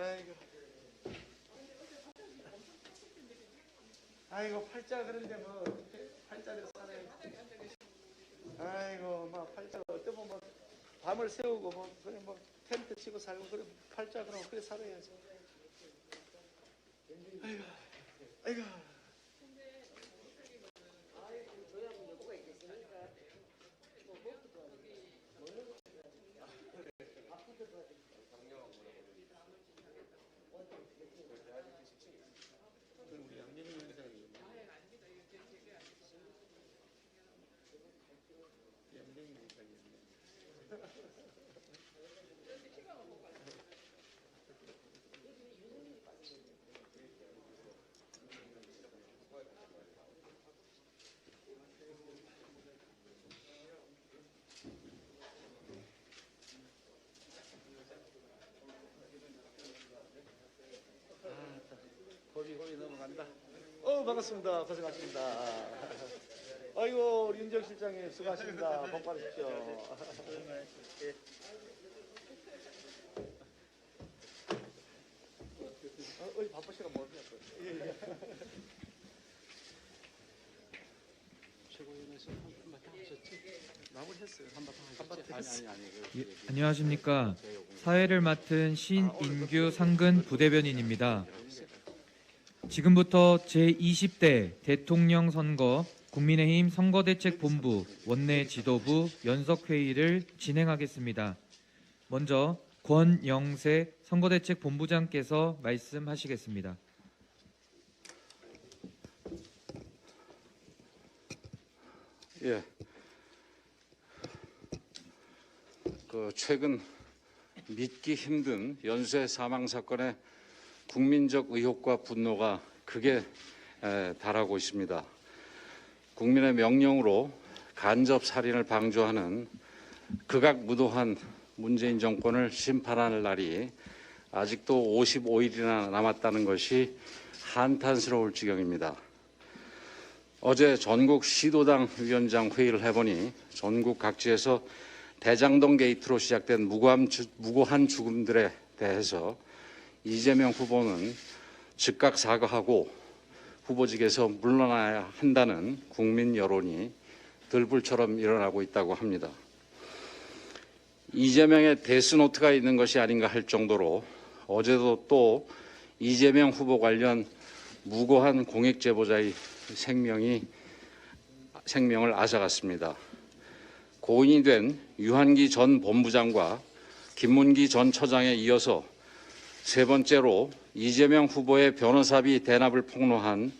아이고. 아이고 팔자 그런데 뭐 팔자를 살아요. 아이고 막 팔자 어떤 뭐 밤을 새우고 뭐 그래 뭐 텐트 치고 살고 그래 팔자 그럼 그래 살아야지. 아이고 아이고. 우리 양념 영상이 양념 영상이 고비 고비 넘어간다. 어 반갑습니다. 고생하십니다. 아이고 우리 윤정 실장님 수고하십니다. 복 받으십시오. 예. 어, 어이 바쁘시가 뭐 예, 예. 최고위원회에서 한번 다 하셨지? 마무리했어요. 한번 하셨지? 아니 아니 아니. 그 예, 얘기. 안녕하십니까. 사회를 맡은 신인규 상근 부대변인입니다. 지금부터 제20대 대통령 선거 국민의힘 선거대책본부 원내 지도부 연석회의를 진행하겠습니다. 먼저 권영세 선거대책본부장께서 말씀하시겠습니다. 예. 그 최근 믿기 힘든 연쇄 사망 사건의 국민적 의혹과 분노가 에, 달하고 있습니다. 국민의 명령으로 간접 살인을 방조하는 극악무도한 문재인 정권을 심판할 날이 아직도 55일이나 남았다는 것이 한탄스러울 지경입니다. 어제 전국 시도당 위원장 회의를 해보니 전국 각지에서 대장동 게이트로 시작된 무고한 죽음들에 대해서 이재명 후보는 즉각 사과하고 후보직에서 물러나야 한다는 국민 여론이 들불처럼 일어나고 있다고 합니다. 이재명의 데스노트가 있는 것이 아닌가 할 정도로 어제도 또 이재명 후보 관련 무고한 공익 제보자의 생명이 생명을 앗아갔습니다. 고인이 된 유한기 전 본부장과 김문기 전 처장에 이어서 세 번째로 이재명 후보의 변호사비 대납을 폭로한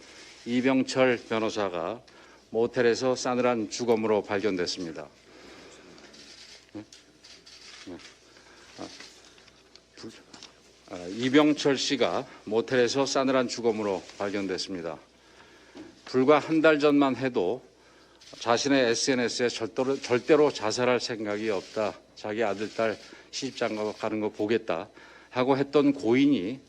이병철 변호사가 모텔에서 싸늘한 주검으로 발견됐습니다. 아, 이병철 씨가 모텔에서 싸늘한 주검으로 발견됐습니다. 불과 한 달 전만 해도 자신의 SNS에 절대로, 절대로 자살할 생각이 없다. 자기 아들, 딸 시집장가 가는 거 보겠다. 하고 했던 고인이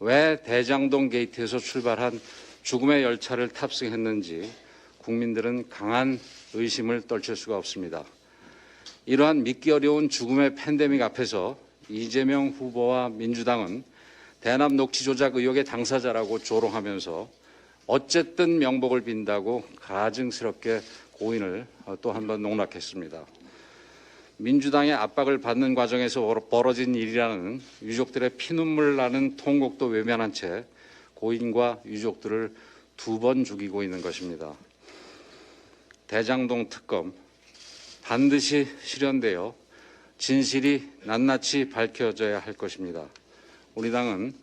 왜 대장동 게이트에서 출발한 죽음의 열차를 탑승했는지 국민들은 강한 의심을 떨칠 수가 없습니다. 이러한 믿기 어려운 죽음의 팬데믹 앞에서 이재명 후보와 민주당은 대납 녹취 조작 의혹의 당사자라고 조롱하면서 어쨌든 명복을 빈다고 가증스럽게 고인을 또 한 번 농락했습니다. 민주당의 압박을 받는 과정에서 벌어진 일이라는 유족들의 피눈물 나는 통곡도 외면한 채 고인과 유족들을 두 번 죽이고 있는 것입니다. 대장동 특검 반드시 실현되어 진실이 낱낱이 밝혀져야 할 것입니다. 우리 당은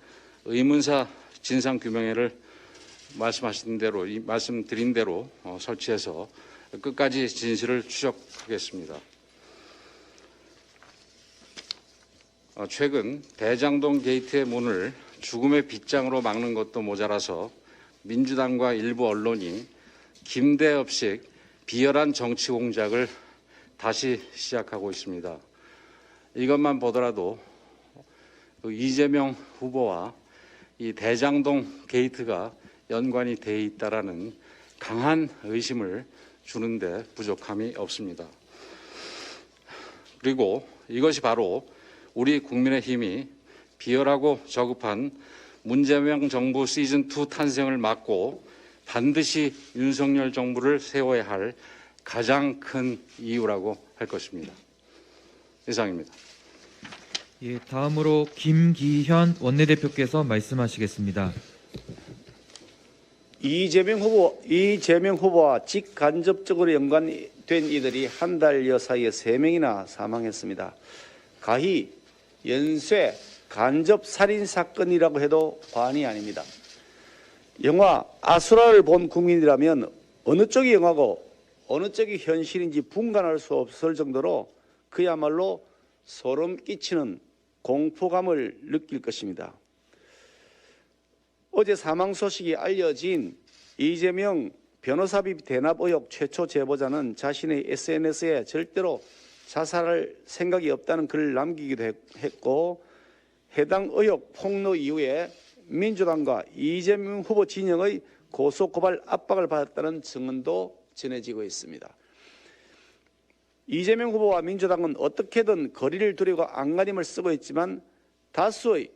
의문사 진상규명회를 말씀하신 대로 이 말씀드린 대로 어, 설치해서 끝까지 진실을 추적하겠습니다. 어, 최근 대장동 게이트의 문을 죽음의 빗장으로 막는 것도 모자라서 민주당과 일부 언론이 김대엽식 비열한 정치 공작을 다시 시작하고 있습니다. 이것만 보더라도 그 이재명 후보와 이 대장동 게이트가 연관이 돼 있다라는 강한 의심을 주는데 부족함이 없습니다. 그리고 이것이 바로 우리 국민의 힘이 비열하고 저급한 문재명 정부 시즌2 탄생을 막고 반드시 윤석열 정부를 세워야 할 가장 큰 이유라고 할 것입니다. 이상입니다. 예, 다음으로 김기현 원내대표께서 말씀하시겠습니다. 이재명 후보, 이재명 후보와 직간접적으로 연관된 이들이 한 달여 사이에 세 명이나 사망했습니다. 가히 연쇄 간접 살인 사건이라고 해도 과언이 아닙니다. 영화 아수라를 본 국민이라면 어느 쪽이 영화고 어느 쪽이 현실인지 분간할 수 없을 정도로 그야말로 소름 끼치는 공포감을 느낄 것입니다. 어제 사망 소식이 알려진 이재명 변호사비 대납 의혹 최초 제보자는 자신의 SNS에 절대로 자살할 생각이 없다는 글을 남기기도 했- 했고 해당 의혹 폭로 이후에 민주당과 이재명 후보 진영의 고소 고발 압박을 받았다는 증언도 전해지고 있습니다. 이재명 후보와 민주당은 어떻게든 거리를 두려고 안간힘을 쓰고 있지만 다수의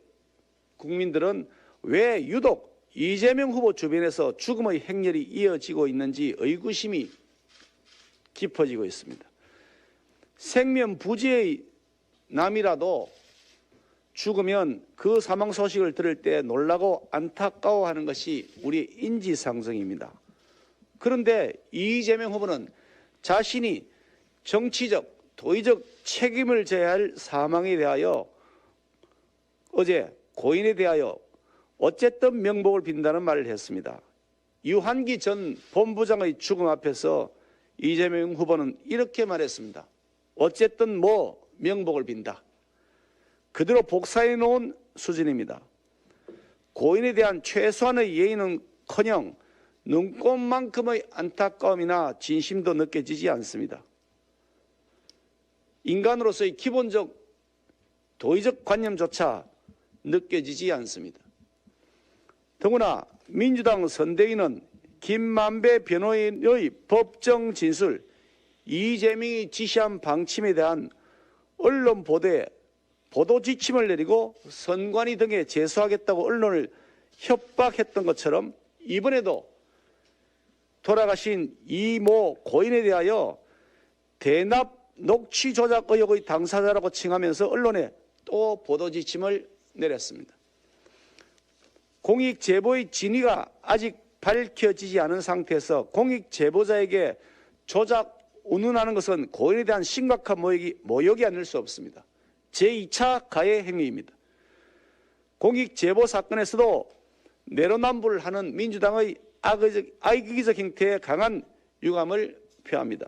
국민들은 왜 유독 이재명 후보 주변에서 죽음의 행렬이 이어지고 있는지 의구심이 깊어지고 있습니다. 생면 부지의 남이라도 죽으면 그 사망 소식을 들을 때 놀라고 안타까워하는 것이 우리의 인지상정입니다. 그런데 이재명 후보는 자신이 정치적, 도의적 책임을 져야 할 사망에 대하여 어제 고인에 대하여 어쨌든 명복을 빈다는 말을 했습니다. 유한기 전 본부장의 죽음 앞에서 이재명 후보는 이렇게 말했습니다. 어쨌든 뭐 명복을 빈다. 그대로 복사해 놓은 수준입니다. 고인에 대한 최소한의 예의는커녕 눈꽃만큼의 안타까움이나 진심도 느껴지지 않습니다. 인간으로서의 기본적 도의적 관념조차 느껴지지 않습니다. 더구나 민주당 선대위는 김만배 변호인의 법정 진술, 이재명이 지시한 방침에 대한 언론 보도에 보도 지침을 내리고 선관위 등에 제소하겠다고 언론을 협박했던 것처럼 이번에도 돌아가신 이모 고인에 대하여 대납 녹취 조작 의혹의 당사자라고 칭하면서 언론에 또 보도 지침을 내렸습니다. 공익 제보의 진위가 아직 밝혀지지 않은 상태에서 공익 제보자에게 조작 운운하는 것은 고인에 대한 심각한 모욕이, 모욕이 아닐 수 없습니다. 제2차 가해 행위입니다. 공익 제보 사건에서도 내로남불을 하는 민주당의 악의적, 악의적 행태에 강한 유감을 표합니다.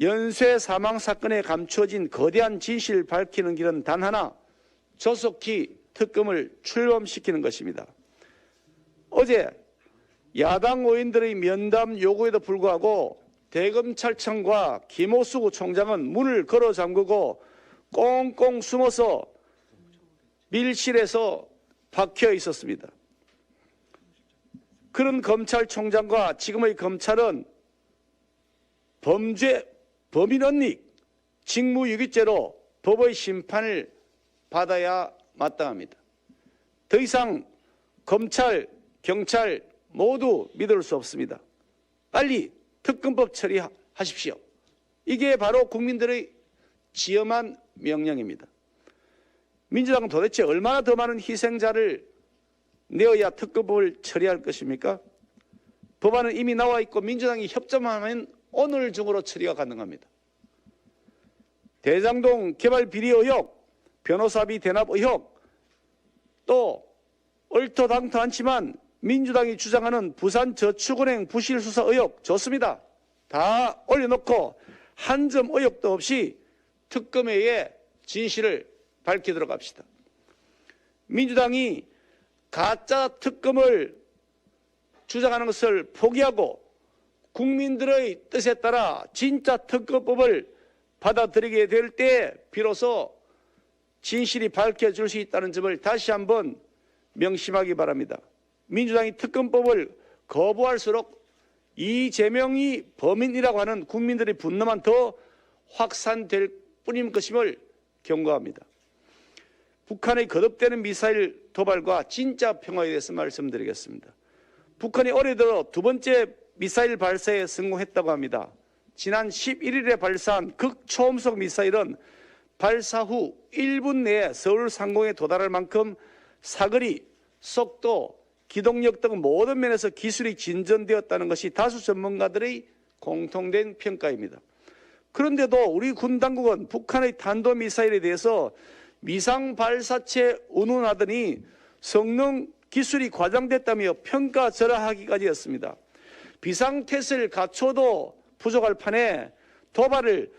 연쇄 사망 사건에 감춰진 거대한 진실을 밝히는 길은 단 하나, 조속히 특검을 출범시키는 것입니다. 어제 야당 의원들의 면담 요구에도 불구하고 대검찰청과 김호수 총장은 문을 걸어 잠그고 꽁꽁 숨어서 밀실에서 박혀 있었습니다. 그런 검찰총장과 지금의 검찰은 범죄 범인 언닉 직무유기죄로 법의 심판을 받아야 마땅합니다. 더 이상 검찰, 경찰 모두 믿을 수 없습니다. 빨리 특검법 처리하십시오. 이게 바로 국민들의 지엄한 명령입니다. 민주당은 도대체 얼마나 더 많은 희생자를 내어야 특검법을 처리할 것입니까? 법안은 이미 나와 있고 민주당이 협조하면 오늘 중으로 처리가 가능합니다. 대장동 개발 비리 의혹, 변호사비 대납 의혹, 또 얼토당토 않지만 민주당이 주장하는 부산 저축은행 부실 수사 의혹 좋습니다. 다 올려놓고 한 점 의혹도 없이 특검회의 진실을 밝히도록 합시다. 민주당이 가짜 특검을 주장하는 것을 포기하고 국민들의 뜻에 따라 진짜 특검법을 받아들이게 될 때 비로소 진실이 밝혀질 수 있다는 점을 다시 한번 명심하기 바랍니다. 민주당이 특검법을 거부할수록 이재명이 범인이라고 하는 국민들의 분노만 더 확산될 뿐인 것임을 경고합니다. 북한의 거듭되는 미사일 도발과 진짜 평화에 대해서 말씀드리겠습니다. 북한이 올해 들어 두 번째 미사일 발사에 성공했다고 합니다. 지난 11일에 발사한 극초음속 미사일은 발사 후 1분 내에 서울 상공에 도달할 만큼 사거리, 속도, 기동력 등 모든 면에서 기술이 진전되었다는 것이 다수 전문가들의 공통된 평가입니다. 그런데도 우리 군 당국은 북한의 탄도미사일에 대해서 미상 발사체 운운하더니 성능 기술이 과장됐다며 평가 절하하기까지 했습니다. 비상태세를 갖춰도 부족할 판에 도발을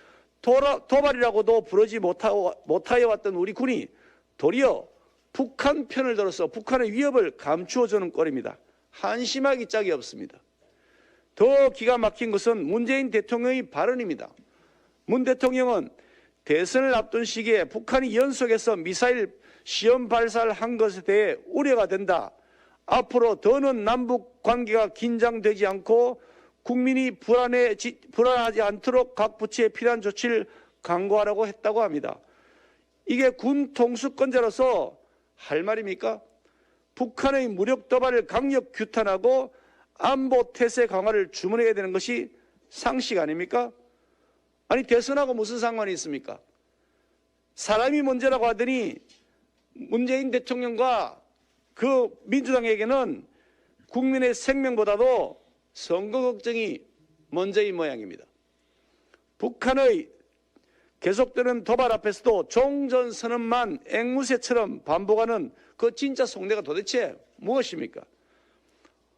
도라- 도발이라고도 부르지 못하- 못하여 왔던 우리 군이 도리어 북한 편을 들어서 북한의 위협을 감추어주는 꼴입니다. 한심하기 짝이 없습니다. 더 기가 막힌 것은 문재인 대통령의 발언입니다. 문 대통령은 대선을 앞둔 시기에 북한이 연속해서 미사일 시험 발사를 한 것에 대해 우려가 된다. 앞으로 더는 남북 관계가 긴장되지 않고 국민이 불안해, 불안하지 않도록 각 부처에 필요한 조치를 강구하라고 했다고 합니다. 이게 군 통수권자로서 할 말입니까? 북한의 무력 도발을 강력 규탄하고 안보 태세 강화를 주문해야 되는 것이 상식 아닙니까? 아니 대선하고 무슨 상관이 있습니까? 사람이 문제라고 하더니 문재인 대통령과 그 민주당에게는 국민의 생명보다도 선거 걱정이 먼저인 모양입니다. 북한의 계속되는 도발 앞에서도 종전 선언만 앵무새처럼 반복하는 그 진짜 속내가 도대체 무엇입니까?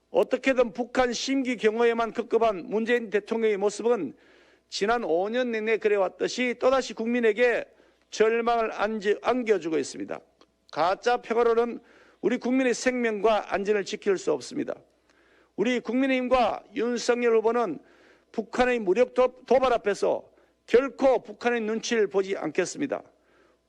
어떻게든 북한 심기 경호에만 급급한 문재인 대통령의 모습은 지난 5년 내내 그래왔듯이 또다시 국민에게 절망을 안겨주고 있습니다. 가짜 평화로는 우리 국민의 생명과 안전을 지킬 수 없습니다. 우리 국민의힘과 윤석열 후보는 북한의 무력 도- 도발 앞에서 결코 북한의 눈치를 보지 않겠습니다.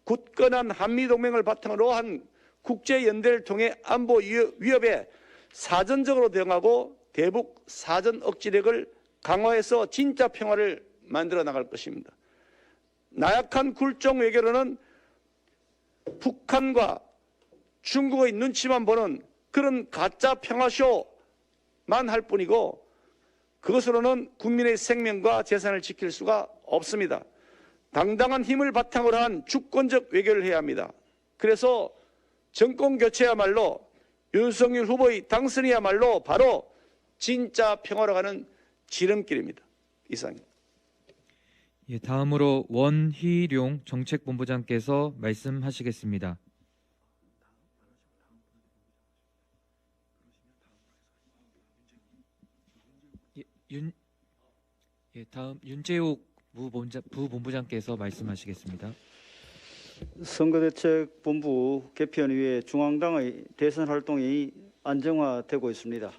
굳건한 한미동맹을 바탕으로 한 국제연대를 통해 안보 위협- 위협에 사전적으로 대응하고 대북 사전 억지력을 강화해서 진짜 평화를 만들어 나갈 것입니다. 나약한 굴종 외교로는 북한과 중국의 눈치만 보는 그런 가짜 평화쇼만 할 뿐이고 그것으로는 국민의 생명과 재산을 지킬 수가 없습니다. 당당한 힘을 바탕으로 한 주권적 외교를 해야 합니다. 그래서 정권 교체야말로 윤석열 후보의 당선이야말로 바로 진짜 평화로 가는 지름길입니다. 이상입니다. 예, 다음으로 원희룡 정책본부장께서 말씀하시겠습니다. 예, 윤, 예, 다음 윤재욱 부본부장, 부본부장 께서 말씀하시겠습니다. 선거대책본부 개편 이후에 중앙당의 대선 활동이 안정화되고 있습니다.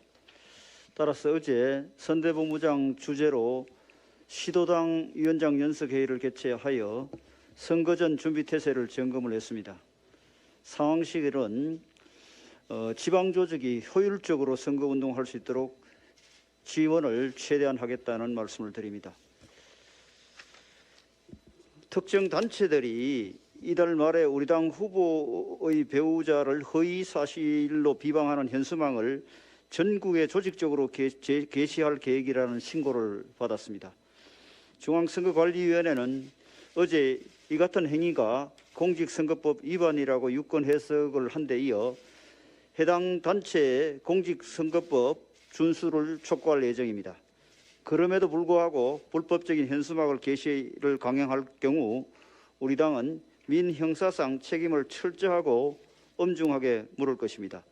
따라서 어제 선대본부장 주재로 시도당 위원장 연석회의를 개최하여 선거 전 준비 태세를 점검을 했습니다. 상황 시기는 어, 지방 조직이 효율적으로 선거 운동할 수 있도록 지원을 최대한 하겠다는 말씀을 드립니다. 특정 단체들이 이달 말에 우리 당 후보의 배우자를 허위 사실로 비방하는 현수막을 전국에 조직적으로 게시할 계획이라는 신고를 받았습니다. 중앙선거관리위원회는 어제 이 같은 행위가 공직선거법 위반이라고 유권 해석을 한 데 이어 해당 단체의 공직선거법 준수를 촉구할 예정입니다. 그럼에도 불구하고 불법적인 현수막을 게시를 강행할 경우 우리 당은 민 형사상 책임을 철저하고 엄중하게 물을 것입니다.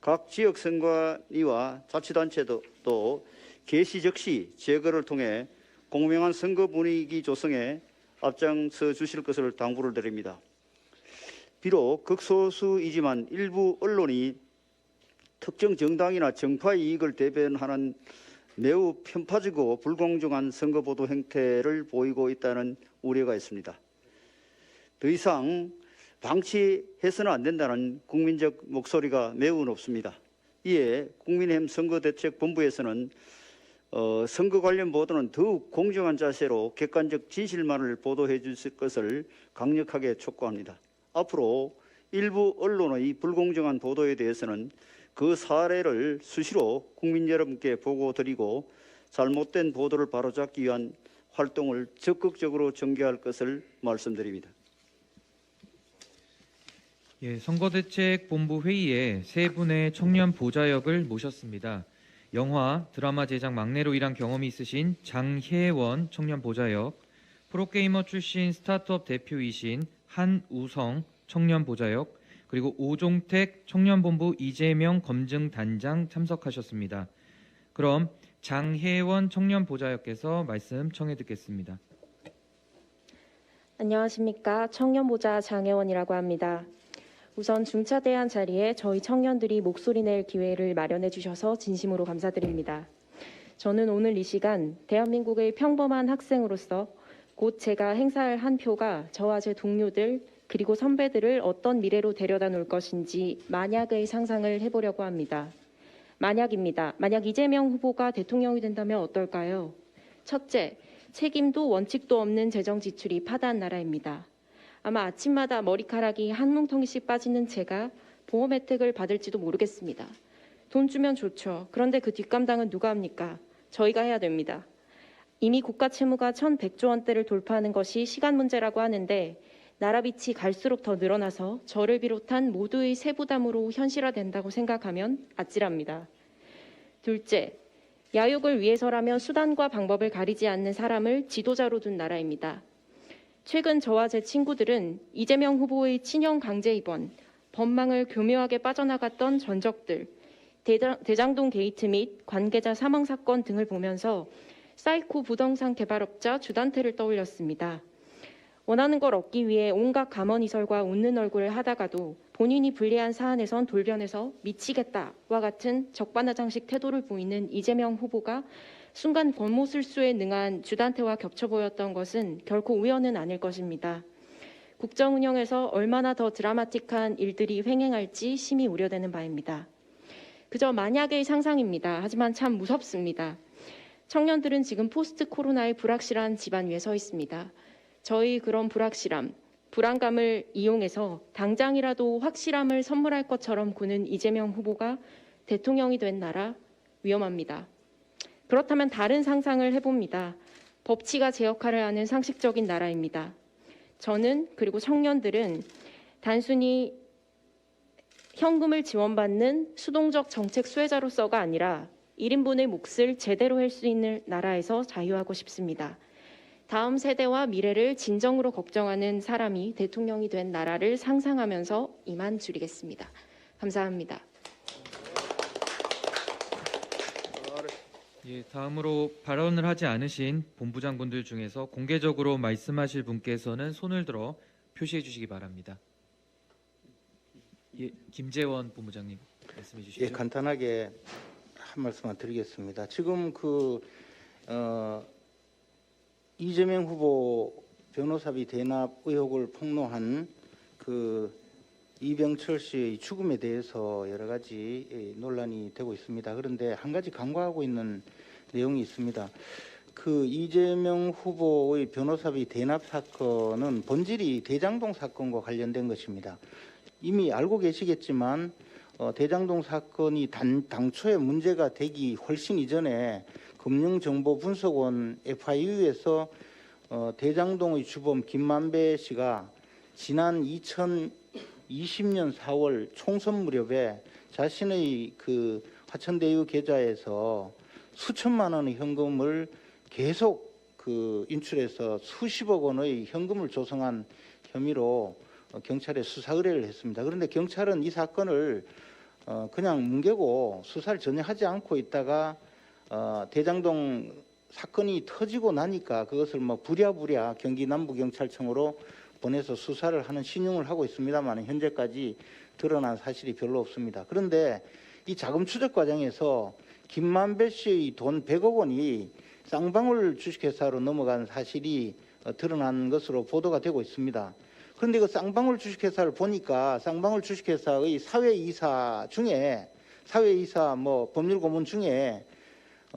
각 지역 선관위와 자치단체도 또 개시 즉시 제거를 통해 공명한 선거 분위기 조성에 앞장서 주실 것을 당부를 드립니다. 비록 극소수이지만 일부 언론이 특정 정당이나 정파 이익을 대변하는 매우 편파적이고 불공정한 선거 보도 행태를 보이고 있다는 우려가 있습니다. 더 이상 방치해서는 안 된다는 국민적 목소리가 매우 높습니다. 이에 국민의힘 선거대책본부에서는 어, 선거 관련 보도는 더욱 공정한 자세로 객관적 진실만을 보도해 주실 것을 강력하게 촉구합니다. 앞으로 일부 언론의 불공정한 보도에 대해서는 그 사례를 수시로 국민 여러분께 보고드리고 잘못된 보도를 바로잡기 위한 활동을 적극적으로 전개할 것을 말씀드립니다. 예, 선거대책본부 회의에 세 분의 청년 보좌역을 모셨습니다. 영화, 드라마 제작 막내로 일한 경험이 있으신 장혜원 청년 보좌역, 프로게이머 출신 스타트업 대표이신 한우성 청년 보좌역, 그리고 오종택 청년본부 이재명 검증단장 참석하셨습니다. 그럼 장혜원 청년 보좌역께서 말씀 청해 듣겠습니다. 안녕하십니까. 청년보자 장혜원이라고 합니다. 우선 중차대한 자리에 저희 청년들이 목소리 낼 기회를 마련해 주셔서 진심으로 감사드립니다. 저는 오늘 이 시간 대한민국의 평범한 학생으로서 곧 제가 행사할 한 표가 저와 제 동료들 그리고 선배들을 어떤 미래로 데려다 놓을 것인지 만약의 상상을 해보려고 합니다. 만약입니다. 만약 이재명 후보가 대통령이 된다면 어떨까요? 첫째, 책임도 원칙도 없는 재정 지출이 파다한 나라입니다. 아마 아침마다 머리카락이 한 뭉텅이씩 빠지는 제가 보험 혜택을 받을지도 모르겠습니다. 돈 주면 좋죠. 그런데 그 뒷감당은 누가 합니까? 저희가 해야 됩니다. 이미 국가 채무가 1,100조 원대를 돌파하는 것이 시간 문제라고 하는데 나라 빚이 갈수록 더 늘어나서 저를 비롯한 모두의 세부담으로 현실화된다고 생각하면 아찔합니다. 둘째, 야욕을 위해서라면 수단과 방법을 가리지 않는 사람을 지도자로 둔 나라입니다. 최근 저와 제 친구들은 이재명 후보의 친형 강제 입원, 법망을 교묘하게 빠져나갔던 전적들, 대장, 대장동 게이트 및 관계자 사망 사건 등을 보면서 사이코 부동산 개발업자 주단태를 떠올렸습니다. 원하는 걸 얻기 위해 온갖 감언이설과 웃는 얼굴을 하다가도 본인이 불리한 사안에선 돌변해서 미치겠다와 같은 적반하장식 태도를 보이는 이재명 후보가 순간 권모술수에 능한 주단태와 겹쳐 보였던 것은 결코 우연은 아닐 것입니다. 국정 운영에서 얼마나 더 드라마틱한 일들이 횡행할지 심히 우려되는 바입니다. 그저 만약의 상상입니다. 하지만 참 무섭습니다. 청년들은 지금 포스트 코로나의 불확실한 집안 위에 서 있습니다. 저희 그런 불확실함, 불안감을 이용해서 당장이라도 확실함을 선물할 것처럼 구는 이재명 후보가 대통령이 된 나라 위험합니다. 그렇다면 다른 상상을 해봅니다. 법치가 제 역할을 하는 상식적인 나라입니다. 저는 그리고 청년들은 단순히 현금을 지원받는 수동적 정책 수혜자로서가 아니라 1인분의 몫을 제대로 할 수 있는 나라에서 자유하고 싶습니다. 다음 세대와 미래를 진정으로 걱정하는 사람이 대통령이 된 나라를 상상하면서 이만 줄이겠습니다. 감사합니다. 예, 다음으로 발언을 하지 않으신 본부장분들 중에서 공개적으로 말씀하실 분께서는 손을 들어 표시해 주시기 바랍니다. 예, 김재원 본부장님 말씀해 주시죠. 예, 간단하게 한 말씀만 드리겠습니다. 지금 그 어, 이재명 후보 변호사비 대납 의혹을 폭로한 그 이병철 씨의 죽음에 대해서 여러 가지 예, 논란이 되고 있습니다. 그런데 한 가지 간과하고 있는 내용이 있습니다. 그 이재명 후보의 변호사비 대납 사건은 본질이 대장동 사건과 관련된 것입니다. 이미 알고 계시겠지만 어, 대장동 사건이 단, 당초에 문제가 되기 훨씬 이전에 금융정보분석원 FIU에서 어, 대장동의 주범 김만배 씨가 지난 2020년 4월 총선 무렵에 자신의 그 화천대유 계좌에서 수천만 원의 현금을 계속 그 인출해서 수십억 원의 현금을 조성한 혐의로 어, 경찰에 수사 의뢰를 했습니다. 그런데 경찰은 이 사건을 어, 그냥 뭉개고 수사를 전혀 하지 않고 있다가 어, 대장동 사건이 터지고 나니까 그것을 뭐 부랴부랴 경기 남부경찰청으로 보내서 수사를 하는 신용을 하고 있습니다만 현재까지 드러난 사실이 별로 없습니다. 그런데 이 자금 추적 과정에서 김만배 씨의 돈 100억 원이 쌍방울 주식회사로 넘어간 사실이 어, 드러난 것으로 보도가 되고 있습니다. 그런데 그 쌍방울 주식회사를 보니까 쌍방울 주식회사의 사회이사 중에 사회이사 뭐 법률 고문 중에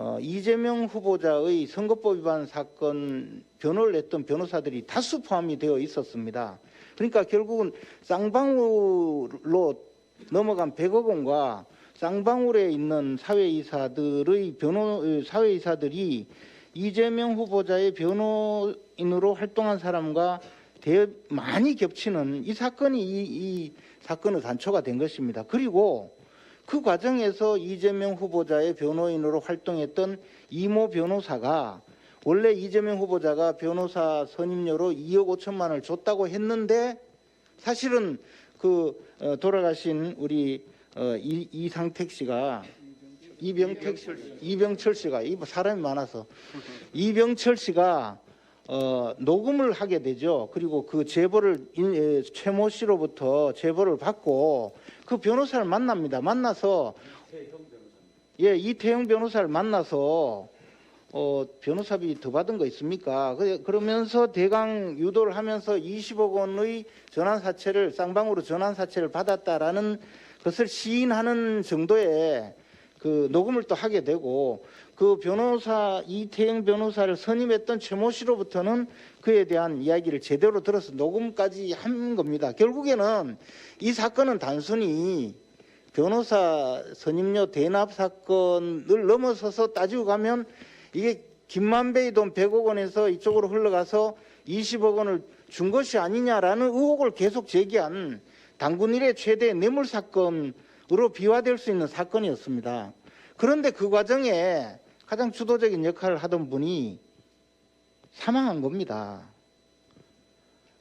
어, 이재명 후보자의 선거법 위반 사건 변호를 했던 변호사들이 다수 포함이 되어 있었습니다. 그러니까 결국은 쌍방울로 넘어간 100억 원과 쌍방울에 있는 사회이사들의 변호 사회이사들이 이재명 후보자의 변호인으로 활동한 사람과 대, 많이 겹치는 이 사건이 이, 이 사건의 단초가 된 것입니다. 그리고 그 과정에서 이재명 후보자의 변호인으로 활동했던 이모 변호사가 원래 이재명 후보자가 변호사 선임료로 2억 5천만 원을 줬다고 했는데 사실은 그 어, 돌아가신 우리 어, 이, 이상택 씨가 이병택 이병철 씨가 이 사람이 많아서. 이병철 씨가 어, 녹음을 하게 되죠. 그리고 그 제보를 최모 씨로부터 제보를 받고 그 변호사를 만납니다. 만나서 예 이태영 변호사를 만나서 어, 변호사비 더 받은 거 있습니까? 그- 그러면서 대강 유도를 하면서 20억 원의 전환 사채를 쌍방으로 전환 사채를 받았다라는 것을 시인하는 정도의 그 녹음을 또 하게 되고 그 변호사 이태영 변호사를 선임했던 최모 씨로부터는 그에 대한 이야기를 제대로 들어서 녹음까지 한 겁니다. 결국에는 이 사건은 단순히 변호사 선임료 대납 사건을 넘어서서 따지고 가면 이게 김만배의 돈 100억 원에서 이쪽으로 흘러가서 20억 원을 준 것이 아니냐라는 의혹을 계속 제기한 당군 일의 최대 뇌물 사건으로 비화될 수 있는 사건이었습니다. 그런데 그 과정에 가장 주도적인 역할을 하던 분이 사망한 겁니다.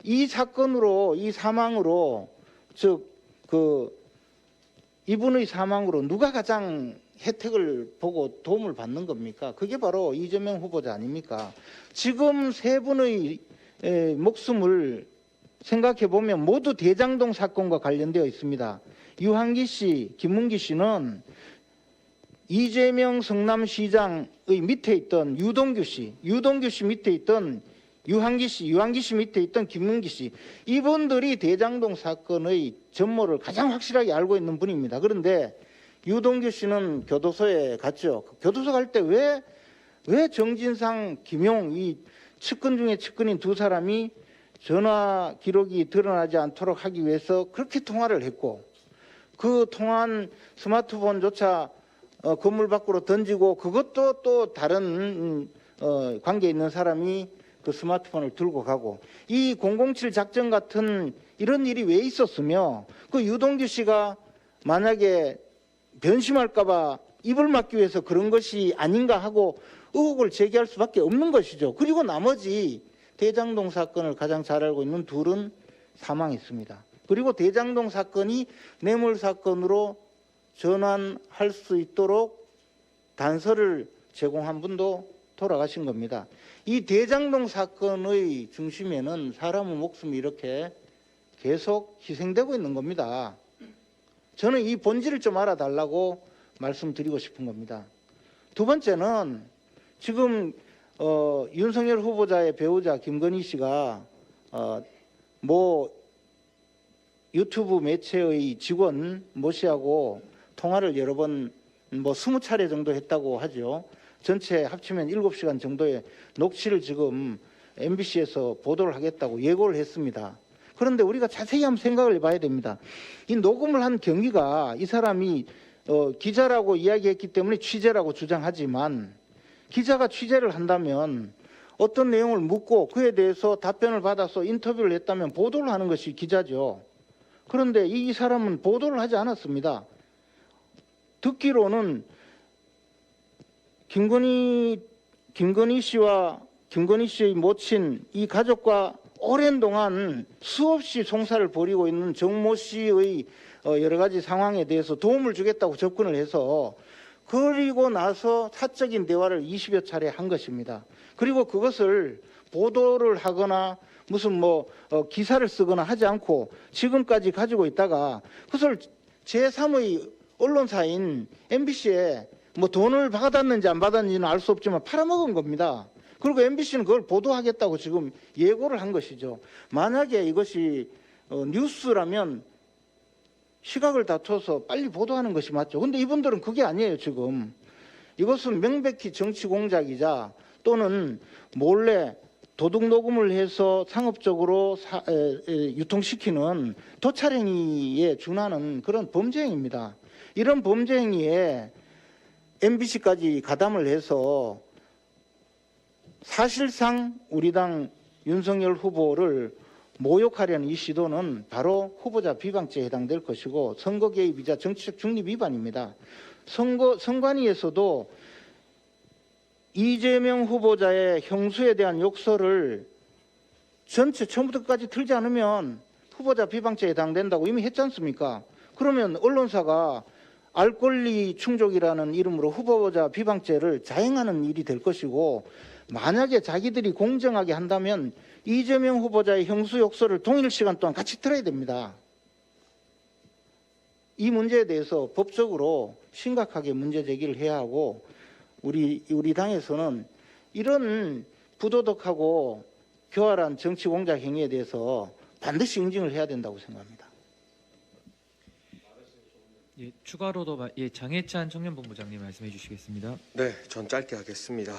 이 사건으로 이 사망으로 즉 그 이분의 사망으로 누가 가장 혜택을 보고 도움을 받는 겁니까? 그게 바로 이재명 후보자 아닙니까? 지금 세 분의 에, 목숨을 생각해 보면 모두 대장동 사건과 관련되어 있습니다. 유한기 씨, 김문기 씨는 이재명 성남시장의 밑에 있던 유동규 씨, 유동규 씨 밑에 있던 유한기 씨, 유한기 씨 밑에 있던 김문기 씨, 이분들이 대장동 사건의 전모를 가장 확실하게 알고 있는 분입니다. 그런데 유동규 씨는 교도소에 갔죠. 교도소 갈 때 왜, 왜 정진상, 김용, 이 측근 중에 측근인 두 사람이 전화 기록이 드러나지 않도록 하기 위해서 그렇게 통화를 했고, 그 통화한 스마트폰조차 어, 건물 밖으로 던지고 그것도 또 다른 음, 어, 관계 있는 사람이 그 스마트폰을 들고 가고 이 007 작전 같은 이런 일이 왜 있었으며 그 유동규 씨가 만약에 변심할까봐 입을 막기 위해서 그런 것이 아닌가 하고 의혹을 제기할 수밖에 없는 것이죠. 그리고 나머지 대장동 사건을 가장 잘 알고 있는 둘은 사망했습니다. 그리고 대장동 사건이 뇌물 사건으로 전환할 수 있도록 단서를 제공한 분도 돌아가신 겁니다. 이 대장동 사건의 중심에는 사람의 목숨이 이렇게 계속 희생되고 있는 겁니다. 저는 이 본질을 좀 알아달라고 말씀드리고 싶은 겁니다. 두 번째는 지금 어, 윤석열 후보자의 배우자 김건희 씨가 어, 뭐 유튜브 매체의 직원 모 씨하고 통화를 여러 번 뭐 스무 차례 정도 했다고 하죠. 전체 합치면 일곱 시간 정도의 녹취를 지금 MBC에서 보도를 하겠다고 예고를 했습니다. 그런데 우리가 자세히 한번 생각을 해봐야 됩니다. 이 녹음을 한 경위가 이 사람이 어, 기자라고 이야기했기 때문에 취재라고 주장하지만 기자가 취재를 한다면 어떤 내용을 묻고 그에 대해서 답변을 받아서 인터뷰를 했다면 보도를 하는 것이 기자죠. 그런데 이 사람은 보도를 하지 않았습니다. 듣기로는 김건희 김건희 씨와 김건희 씨의 모친 이 가족과 오랜 동안 수없이 송사를 벌이고 있는 정모 씨의 어, 여러 가지 상황에 대해서 도움을 주겠다고 접근을 해서 그리고 나서 사적인 대화를 20여 차례 한 것입니다. 그리고 그것을 보도를 하거나 무슨 뭐 어, 기사를 쓰거나 하지 않고 지금까지 가지고 있다가 그것을 제3의 언론사인 MBC에 뭐 돈을 받았는지 안 받았는지는 알 수 없지만 팔아먹은 겁니다. 그리고 MBC는 그걸 보도하겠다고 지금 예고를 한 것이죠. 만약에 이것이 어, 뉴스라면 시각을 다퉈서 빨리 보도하는 것이 맞죠. 근데 이분들은 그게 아니에요, 지금. 이것은 명백히 정치 공작이자 또는 몰래 도둑 녹음을 해서 상업적으로 사- 에, 에, 유통시키는 도찰행위에 준하는 그런 범죄 행위입니다. 이런 범죄 행위에 MBC까지 가담을 해서 사실상 우리 당 윤석열 후보를 모욕하려는 이 시도는 바로 후보자 비방죄에 해당될 것이고 선거 개입이자 정치적 중립 위반입니다. 선거 선관위에서도 이재명 후보자의 형수에 대한 욕설을 전체 처음부터 끝까지 틀지 않으면 후보자 비방죄에 해당된다고 이미 했지 않습니까? 그러면 언론사가 알 권리 충족이라는 이름으로 후보자 비방죄를 자행하는 일이 될 것이고 만약에 자기들이 공정하게 한다면 이재명 후보자의 형수 욕설을 동일 시간 동안 같이 틀어야 됩니다. 이 문제에 대해서 법적으로 심각하게 문제 제기를 해야 하고 우리 우리 당에서는 이런 부도덕하고 교활한 정치 공작 행위에 대해서 반드시 응징을 해야 된다고 생각합니다. 예, 추가로 더 마- 예, 장해찬 청년본부장님 말씀해 주시겠습니다. 네, 전 짧게 하겠습니다.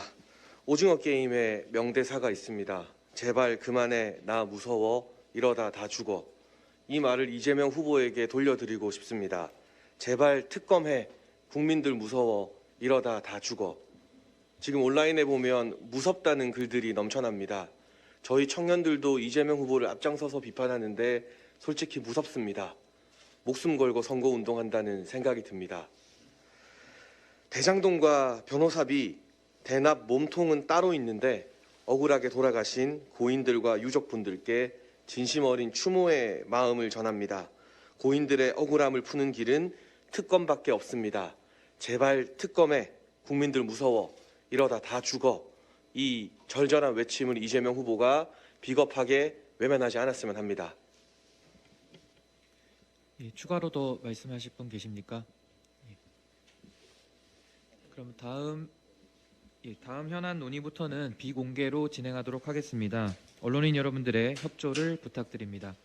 오징어 게임에 명대사가 있습니다. 제발 그만해, 나 무서워, 이러다 다 죽어. 이 말을 이재명 후보에게 돌려드리고 싶습니다. 제발 특검해, 국민들 무서워, 이러다 다 죽어. 지금 온라인에 보면 무섭다는 글들이 넘쳐납니다. 저희 청년들도 이재명 후보를 앞장서서 비판하는데 솔직히 무섭습니다. 목숨 걸고 선거 운동한다는 생각이 듭니다. 대장동과 변호사비 대납 몸통은 따로 있는데 억울하게 돌아가신 고인들과 유족분들께 진심 어린 추모의 마음을 전합니다. 고인들의 억울함을 푸는 길은 특검밖에 없습니다. 제발 특검에 국민들 무서워 이러다 다 죽어 이 절절한 외침을 이재명 후보가 비겁하게 외면하지 않았으면 합니다. 예, 추가로 더 말씀하실 분 계십니까? 예. 그럼 다음 예, 다음 현안 논의부터는 비공개로 진행하도록 하겠습니다. 언론인 여러분들의 협조를 부탁드립니다.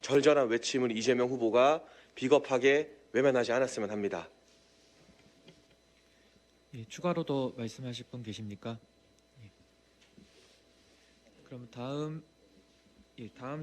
절절한 외침을 이재명 후보가 비겁하게 외면하지 않았으면 합니다. 예, 추가로 더 말씀하실 분 계십니까? 예. 그럼 다음 예, 다음